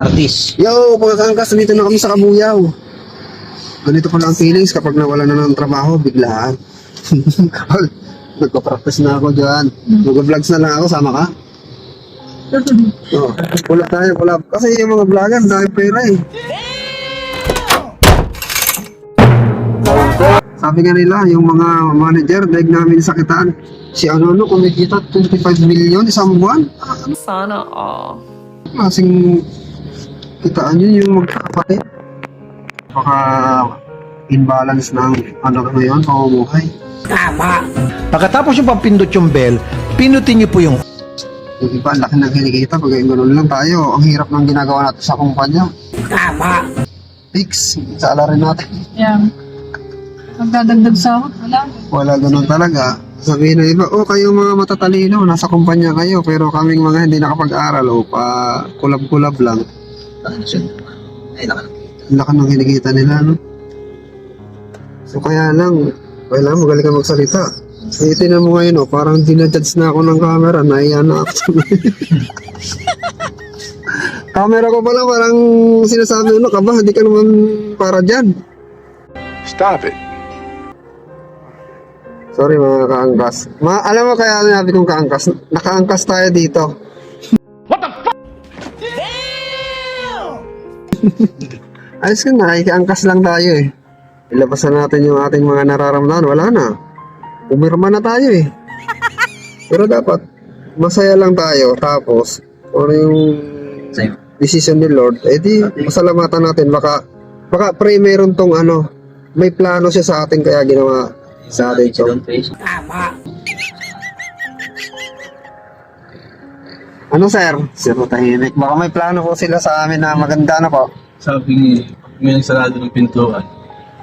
Artist. Yo, mga kaangkas, dito na kami sa Kabuyaw. Ganito pala ang feelings kapag nawala na ng trabaho, biglaan. Nagpa-practice na ako dyan. Mag-vlogs na lang ako, sama ka? Oh, wala tayo, wala. Kasi yung mga vlogger, dahil pera eh. Sabi nga nila, yung mga manager, daig namin sakitan. Si ano ano, kumikita 25 million isang buwan. Sana all. Klaseng kitaan yun yung magkakapatid. Baka imbalance ng ano ngayon, pamumuhay. Pagkatapos yung pampindot yung bell, pinutin niyo po yung Yung iba, ang laki ng kinikita. Pag gano'n lang tayo, ang hirap ng ginagawa natin sa kumpanya. Tama! Fix, sala rin natin. Yeah. Magdadagdag sahod, wala. Wala ganun talaga. Sabihin ng iba, oh kayo mga matatalino, nasa kumpanya kayo, pero kaming mga hindi nakapag-aral, o pa kulab-kulab lang. Ay, naka. Ang laki ng kinikita nila, no? So kaya lang, kailangan magaling ka magsalita. Eh, tinan mo ngayon, oh, parang dinajudge na ako ng camera, naiya na ako. camera ko pala, parang sinasabi, ano ka ba, hindi ka naman para dyan. Stop it. Sorry mga kaangkas. Ma alam mo kaya nabi kong kaangkas? Nakaangkas tayo dito. Ayos ka, nakikiangkas lang tayo eh. Ilabas na natin yung ating mga nararamdaman. Wala na. Umirma na tayo eh. Pero dapat, masaya lang tayo. Tapos, kung ano yung decision ni Lord, eh di, pasalamatan natin. Baka, baka pray meron tong ano, may plano siya sa atin kaya ginawa sa atin to. Don't Ano sir? Sir tahimik. Baka may plano po sila sa amin na maganda na po. sabi ni may nagsarado ng pintuan,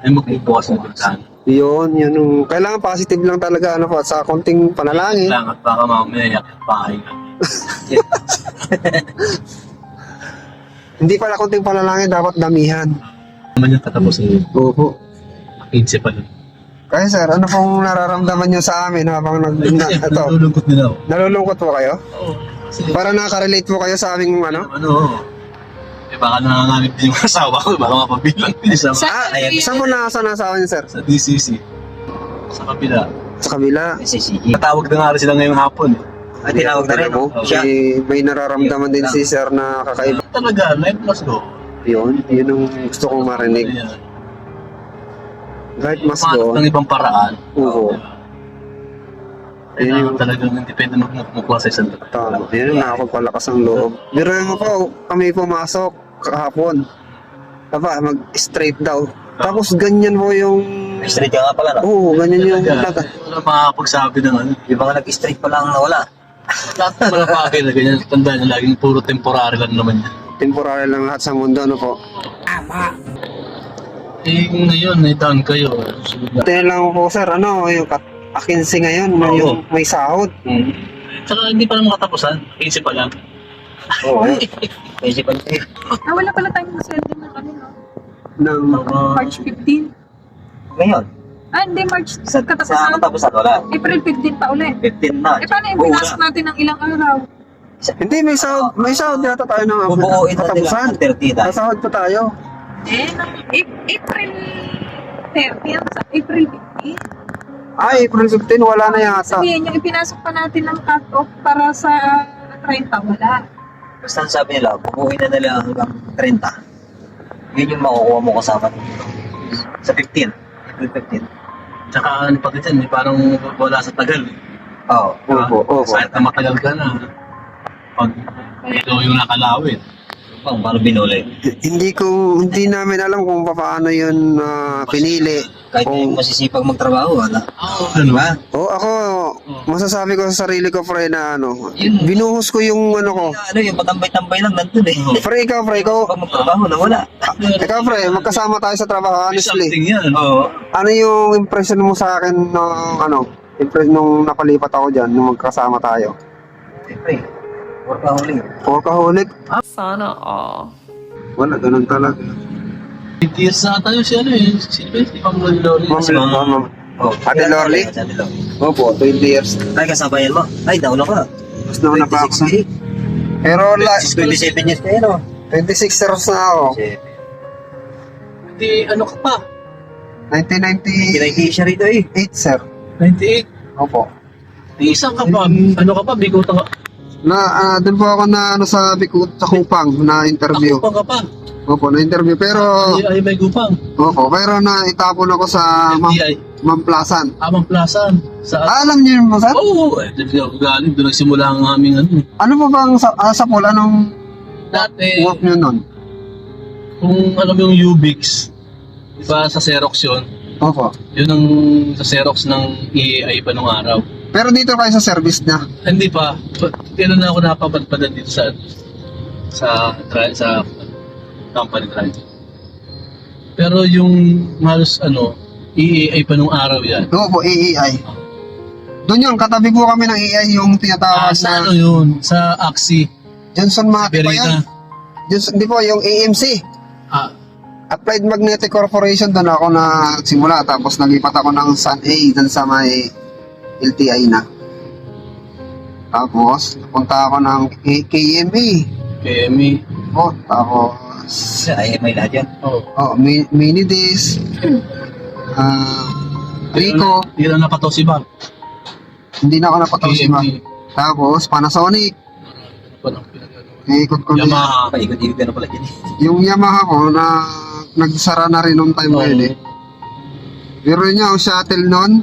ay magbubukas ng bintana. Yun, yun. yung- Kailangan positive lang talaga ano po sa konting panalangin. Lang at baka mamaya yakit bahay. Hindi pala konting panalangin, dapat damihan. Naman yung tatapusin Opo. 15 pa lang. Kaya sir, ano pong nararamdaman nyo sa amin habang nag... Na, ito, Nalulungkot nila ako. nalulungkot po kayo? Oo. Para nakaka-relate po kayo sa aming ano? ano, eh baka nangangamit din yung asawa ko, baka mapabilang din sa, Ah, saan po nasa nasa akin sir? sa DCC. Sa kabila. Sa kabila. SCCG. Patawag na nga rin sila ngayong hapon. eh. Ay, tinawag na rin. po. Siya. May, may nararamdaman din si sir na kakaiba. Talaga, life plus go. Yun, yun ang gusto kong marinig. Ayan. Kahit mas go, ng ibang paraan? Oo. Kailangan talagang hindi pwede magmukha sa isang tao. Tama. Yun yung nakakapagpalakas ang loob. Biruin mo po, kami pumasok kahapon. Aba, mag-straight daw. Tapos ganyan po yung... Straight ka nga pala, no? Oo, ganyan yung... Talaga, Nag- wala makakapagsabi ng ano. Yung mga nag-straight pa lang nawala. Lahat ng mga bagay na ganyan, tandaan nyo, laging puro temporary lang naman yan. temporary lang lahat sa mundo, ano po. Eh, ngayon, ay down kayo. Sunod na. Tingnan lang po, sir, ano, yung kat akinsi ngayon, Oo. yung may sahod. Hmm. Tsaka hindi pa naman katapusan, 15 pa lang. Oo. Medyo pa eh. Ah, wala pala tayong masweldo ng ano, no? Ng, Uh, March 15. Ngayon, Ah, hindi, March sa, sa katapusan. katapusan wala. April 15 pa ulit. 15 na. Eh, paano yung Oo, pinasok natin ng ilang araw? hindi, may sahod, may sahod yata tayo ng Bubuuin na nila katapusan. ng 30 tayo. Sasahod pa tayo. Eh, ng Ap- April 30 sa April 15. Ay, April 15, wala na yata. Sabihin, yung ipinasok pa natin ng cut-off para sa 30, wala. Basta ang sabi nila, bubuuin na nila hanggang 30. Yun yung makukuha mo kasama dito. Sa 15. April 15. tsaka ano pa din, eh, parang wala sa tagal. Oo. Opo, opo. Kahit na matagal ka na, pag ikaw yung nakalawin. Pang paano binuli. Hindi ko, hindi namin alam kung paano yun ah, pinili. Kahit Kung- yung masisipag magtrabaho, wala. Oo, ano ba? O ako, masasabi ko sa sarili ko, pre, na ano, Yun. binuhos ko yung ano ko. Ano yung patambay-tambay lang nandun eh. Pre, ikaw, pre, ikaw, Pag magtrabaho na wala. ikaw, pre, magkasama tayo sa trabaho, honestly. something yan. Oo. Ano yung impression mo sa akin nung, ano, impression nung napalipat ako dyan, nung magkasama tayo? Siyempre, workaholic. Workaholic? Sana all. Wala, ganun talaga. 50 years na tayo si ano eh. Si si Pang Loli Loli. Ma'am, ma'am, ma'am. Oh, Ate Lorly? Ate Lorly. Opo, 20 years. Ay, kasabayan mo. Ay, daw na ka. Mas nauna pa ako sa... 26, Pero, la, 27 years kayo, no? 26 years na ako. Hindi, ano ka pa? 1998 Kinaiki siya rito eh. sir. 98. Opo. Di isang ka pa. Ano ka pa? Bigutan ka. Na, ah, doon po ako na ano sa Bicol, sa Kupang na interview. Ako pa ka pa. Opo, na interview. Pero, Ay, ay may gupang. opo, pero na itapon ako sa Mam FDI. Mamplasan. Amang Plasan. Sa... Ah, alam niyo yun po, sir? Oo, oh, eh, galing. Doon nagsimula ang aming ano. Ano po bang sa, ah, sa pool? Anong Dati, work niyo nun? kung alam mo yung Ubix, di ba sa Xerox yun? Opo. Yun ang sa Xerox ng EAI pa nung araw. Pero dito kayo sa service na. Hindi pa. Kailan na ako napapadpadan dito sa sa sa company drive. Pero yung halos ano, EAI pa nung araw yan. Opo, AAI. Doon yun, katabi po kami ng AI yung tinatawag Ah, sa na ano yun? Sa Axie, Johnson Mati pa yan. Johnson, di po, yung AMC. Ah, Applied Magnetic Corporation, doon ako na simula. Tapos nalipat ako ng Sun A, doon sa may LTI na. Tapos, punta ako ng K- KME. KME. Oh, tapos, Sa IMI lahat yan. Oh. oh, mi- mini disc. Ah, Rico. Hindi na napato si Bob. Hindi na ako napataw si Ma. KME. Tapos, Panasonic. Ano pa ng pinag- Ikot ko na Yamaha. Paikot-ikot ka na pala dyan yung Yamaha ko na nagsara na rin nung time na yun eh. Pero yun yung shuttle nun,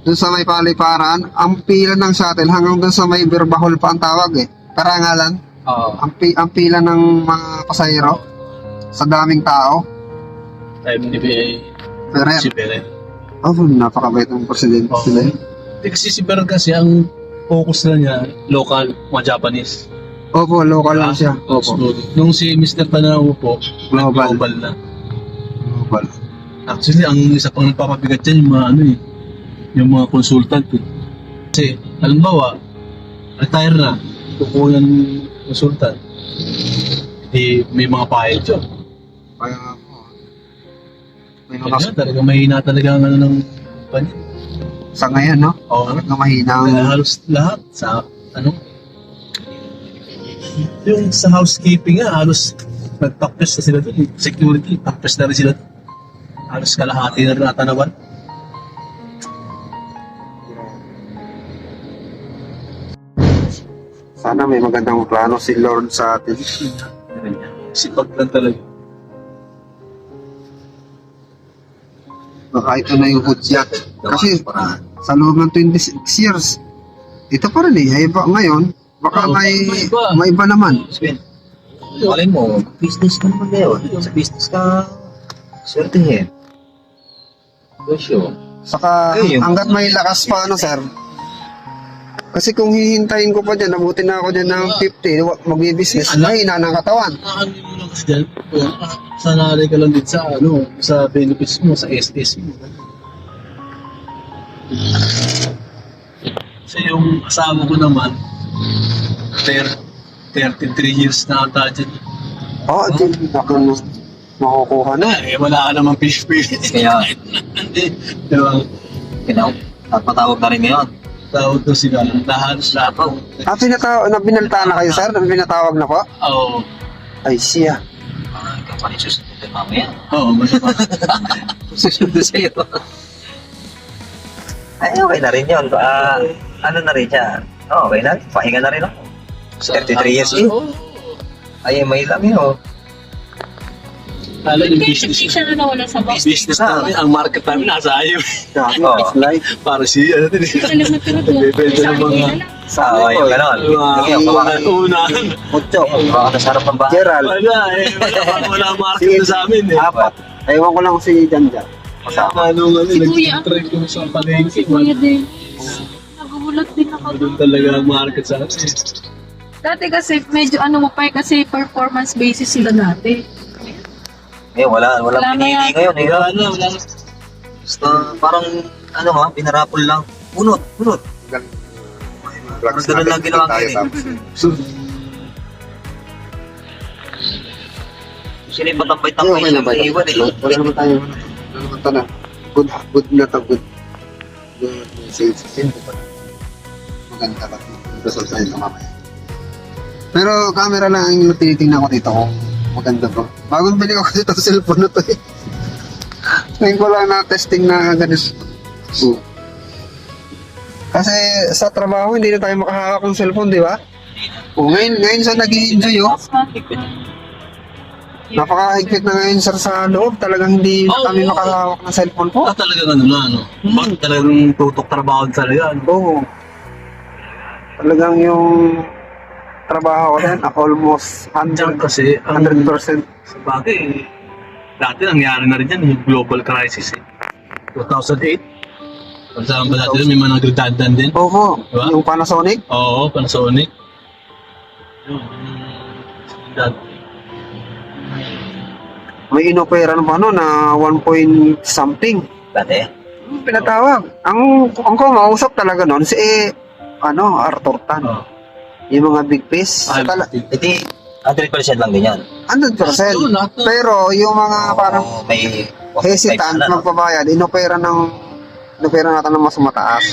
dun sa may paliparan, ang pila ng shuttle hanggang dun sa may birbahol pa ang tawag eh. Karangalan, Oo. ang, pi- ang pila ng mga pasahero sa daming tao. Time ni BA. Pero Si Beren. oh, napakabait ng presidente Oo. sila eh. Hindi kasi si Beren kasi ang focus na niya, local, mga Japanese. Opo, local lang siya. Opo. Opo, Nung si Mr. Pananaw po, Global. global na. local. Actually, ang isa pang nagpapabigat dyan, yung mga ano eh, yung mga consultant eh. Kasi, halimbawa, retire na, kukuha ng consultant. Hindi, may mga pahit yun. Kaya po, may Kaya mga talaga mahina talaga ang ano ng kumpanya. sa ngayon, no? Oo. Talaga mahina ang Kaya halos lahat sa ano yung sa housekeeping nga halos nagtapes na sila doon security tapes na rin sila doon halos kalahati na rin natanawan Sana may magandang plano si Lord sa atin. sipag lang talaga Baka ito na yung hudyat. Kasi sa loob ng 26 years, ito pa rin eh. Ay, ba, ngayon, baka Oo, may, may iba. may iba naman. Spin. Malay mo, business ka naman ngayon. Sa business ka, swertehin. Presyo. Saka Ayun. hanggat may lakas pa ano sir. Kasi kung hihintayin ko pa dyan, nabuti na ako dyan ng 50, wa- magbi-business, mahina ng katawan. nakakano mo lang kasi dyan sanalay ka lang din sa ano sa benefits mo sa SS mo kasi yung asawa ko naman ter- 33 years na ata dyan Oo, oh, di, baka mo- makukuha na. eh wala ka naman fish-fish Kaya, Hindi, di ba? kinaw, napatawag na rin ngayon. Tawag to sila. Lahat, lahat. Oo. Ah, pinataw na binalta na kayo sir? Pinatawag na po? Oo. Ay siya. Ah, ikaw pa rin susunod din mamaya. Oo. Susunod sa'yo. Ay, okay na rin yun. Ah, ano na rin siya? Oh, okay na. Pahinga na rin ako. 33 years eh. Oo. Ay, may lang yun. oh. Kala yung Hindi business. siya na nawala sa box. Business namin, ang market namin nasa ayaw. Oo. Like, Para si, ano din. Ito lang. Bebenta ng mga... Sa oh, yung ganon. Yung kawakan. Unahan. Mucho. Baka sa sarap ng bahay. Gerald. Wala eh. Wala, market na sa amin eh. Apat. Ewan ko lang si Jan Jan. Kasama. Ano nga, Si Kuya. nag-try ko sa palengke. Si Kuya din. Nagulat din ako Doon talaga ang market sa amin. Dati kasi medyo ano mo pa eh, kasi performance basis sila dati. Eh, wala, wala Wala pinili ngayon. Eh. Wala na, wala. Basta parang, ano ha, pinarapol lang. Punot, punot. Parang ganun lang ginawa ngayon eh. Sino yung patambay-tambay Okay na ba? Iwan eh. Wala naman tayo. Wala naman tayo. Good, good na to, good. Good safe. Simple pa. Maganda ba? Result tayo mamaya. Pero camera lang ang tinitingnan ko dito kung maganda to. Bagong bili ako dito cellphone na to eh. Ngayon ko lang na-testing na ganito. Hmm. Kasi sa trabaho, hindi na tayo makahawak ng cellphone, di ba? O, ngayon, ngayon sa nag enjoy oh. Napakahigpit na ngayon sir sa loob. Talagang hindi na kami makahawak ng cellphone po. Ah, talagang ano na, ano? Bakit talagang tutok trabaho talaga, ano? Oo. Talagang yung trabaho ko din, almost Diyan 100%. kasi, ang 100%. sa bagay, dati nangyari na rin yan, yung global crisis eh. 2008. Kung saan ba dati may mga nagredandan din? Oo, Diba? yung Panasonic. Oo, Panasonic. Yun, yung dati. May inopera ng ano na 1 point something. Dati. Pinatawag. Ang ang kumausap talaga noon si eh, ano, Arthur Tan. Oo. Yung mga big fish. Ay, Tala, Hindi, 100% lang din yan. 100%. Oo, lahat na. Pero yung mga parang Oo, may... hesitant na, no? magpabayad, inopera ng inopera natin ng mas mataas.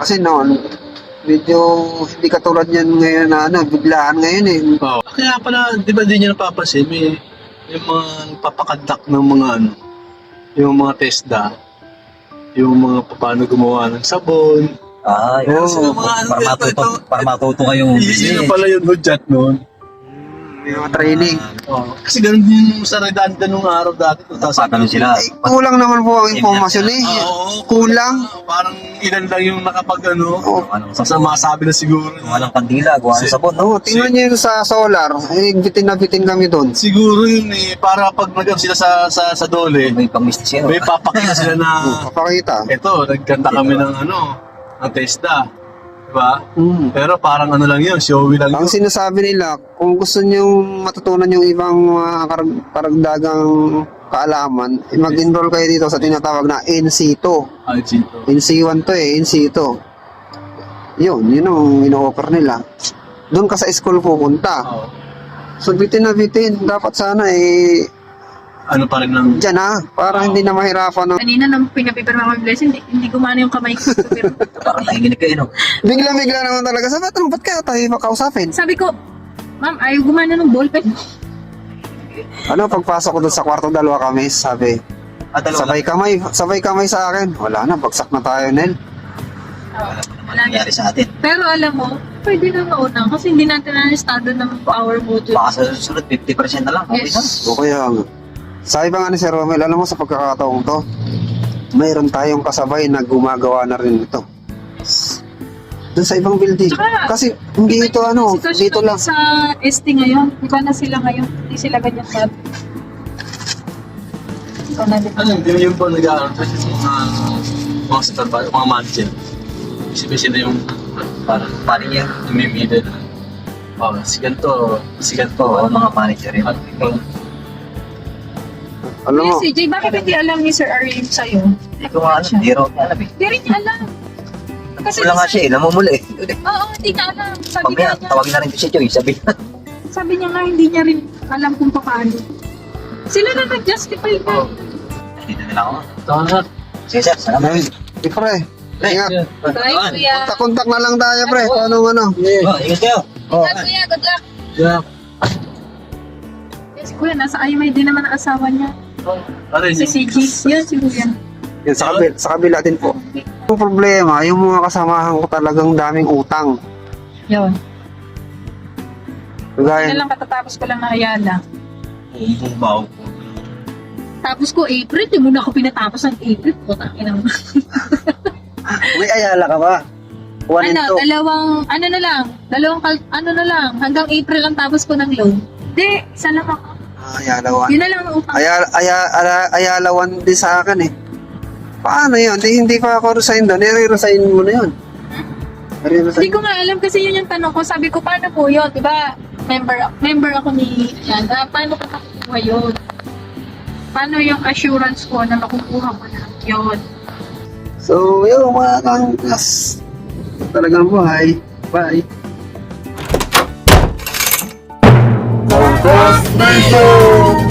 Kasi noon, medyo hindi katulad yan ngayon na ano, biglaan ngayon eh. Oo. Kaya pala, di ba din niya napapansin, may yung mga papakandak ng mga ano, yung mga TESDA, yung mga paano gumawa ng sabon. Ah, yun. mga ano, para ito, matuto, ito. para matuto kayong Yun na pala yung hudyat noon. Mga training. Oo. Kasi ganun din sa redanda nung araw dati. Patalo sila. Eh, kulang naman po ang informasyon eh. Oo. Kulang. Parang ilan lang yung nakapag ano, Oo. Ano, sa masabi na siguro. Gawa ng kandila, gawa ng sabon. Oo, tingnan niyo yung sa solar. Eh, bitin na bitin kami doon. Siguro yun eh, para pag nag sa, sa, sa, sa dole, May yan. may papakita sila na, Papakita. eto, nagkanta kami ng ano, ng TESDA. Diba? Mm. Pero parang ano lang yun, showy lang Ang yun. sinasabi nila, kung gusto niyo matutunan yung ibang mga karag- karagdagang kaalaman, eh, mag-enroll kayo dito sa tinatawag na NC2. Ay, chito. NC1 to eh, NC2. Yun, yun ang ino-offer nila. Doon ka sa school pupunta. Oo. So bitin na bitin, dapat sana eh, Ano pa rin ng... dyan na, para hindi na mahirapan. ng- Kanina nang pinapipirma ko yung blessing, hindi, hindi gumana yung kamay ko. Pero Parang nakikinig kayo, no? Bigla-bigla naman talaga, sabi, tanong, ba't kaya tayo makausapin? sabi ko, ma'am, ayaw gumana ng ballpen. Ano, pagpasok ko doon sa kwarto, dalawa kami, sabi, Ah, dalawa lang. sabay kamay, sabay kamay sa akin. Wala na, bagsak na tayo, Nel. Wala na. nangyari sa atin. Pero alam mo, pwede na mauna kasi hindi natin na estado ng power module. Baka sa susunod, 50% na lang. Okay na. Yes. O kaya. Sabi pa nga ni Sir Romel, alam mo sa pagkakataong to, mayroon tayong kasabay na gumagawa na rin ito. Doon sa ibang building. Tsaka, Kasi hindi ito ano, dito lang. Sa ST ngayon, iba na sila ngayon. Hindi sila ganyan sabi. Ikaw na din. Ano, yun yung pa nag-aaral sa mga mga sa trabaho, mga manager. Isipin sila yung parang Paano niya? umimili na. Oh, si ganito, si ganito. Ano, mga manager yun. at ikaw, Alam mo, Yes, CJ, bakit hindi alam ni Sir Ariel sa'yo? Hindi ko nga alam, hindi raw niya alam eh. Hindi rin niya alam. Kasi Wala nga siya eh, namumula eh. Oo, hindi niya alam. Sabi Pamaya, nga niya, tawagin na rin si Joy, sabi na. sabi niya nga hindi niya rin alam kung paano. Sila na nag-justify ka. Dito na lang ako. tama na. Sige sir, salamat. ay, di pre, ingat. Bye, kuya. Kontak na lang tayo pre, kung anong ano. Oh, ingat kayo. Oh. Ingat, kuya. Good luck. Yes, kuya, nasa IMI din naman ang asawa niya. Ano Si CJ. Yan, si kuya. Yan, sa, kabila, sa kabila din po. Yung problema, yung mga kasamahan ko talagang daming utang. Yun. Kagaya, Kaya lang katatapos ko lang na Ayala. Bumbong baw ko. Tapos ko April, di mo na ako pinatapos ng April. Puta, ina mo. may ayala ka ba? One and ano, two. dalawang, ano na lang, dalawang, kal- ano na lang, hanggang April ang tapos ko ng loan. Hindi, isa lang ako. Ayala one. Yun na lang ang utang. Ayala, ayala, ayala, ayala one din sa akin eh. Paano yun? Di, hindi pa ako resign doon. Nire-resign mo na yun. Hindi ko nga alam kasi yun yung tanong ko. Sabi ko, paano po yun? Diba, member, member ako ni Yana. Paano ko makukuha yun? Paano yung assurance ko na makukuha ko na yun? So, yun mga kangkas. Talagang buhay. Bye. Cross Nation!